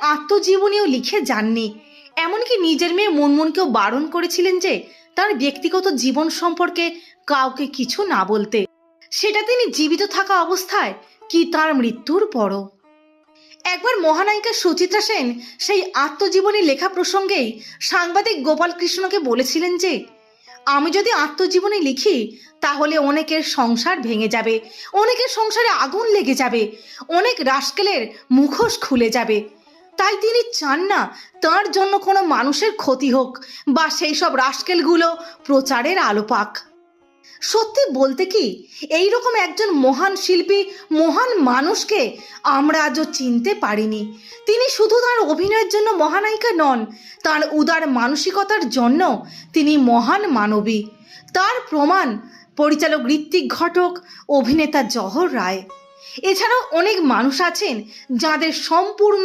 আত্মজীবনীও লিখে যাননি। এমনকি নিজের মেয়ে মুনমুনকেও বারণ করেছিলেন যে তার ব্যক্তিগত জীবন সম্পর্কে কাউকে কিছু না বলতে। সেটা তিনি জীবিত থাকা অবস্থায় কি তার মৃত্যুর পরও। একবার মহানায়িকা সুচিত্রা সেন সেই আত্মজীবনী লেখা প্রসঙ্গেই সাংবাদিক গোপাল কৃষ্ণকে বলেছিলেন যে, আমি যদি আত্মজীবনী লিখি, তাহলে অনেকের সংসার ভেঙে যাবে, অনেকের সংসারে আগুন লেগে যাবে, অনেক রাস্কেলের মুখোশ খুলে যাবে তাই তিনি চান না তার জন্য কোনো মানুষের ক্ষতি হোক বা সেই সব রাস্কেলগুলো প্রচারের আলো পাক। সত্যি বলতে কি এই রকম একজন মহান শিল্পী, মহান মানুষকে আমরা আজও চিনতে পারিনি। তিনি শুধু তার অভিনয়ের জন্য মহানায়িকা নন, তার উদার মানসিকতার জন্য তিনি মহান মানবী। তার প্রমাণ পরিচালক ঋত্বিক ঘটক, অভিনেতা জহর রায়। এছাড়াও অনেক মানুষ আছেন যাদের সম্পূর্ণ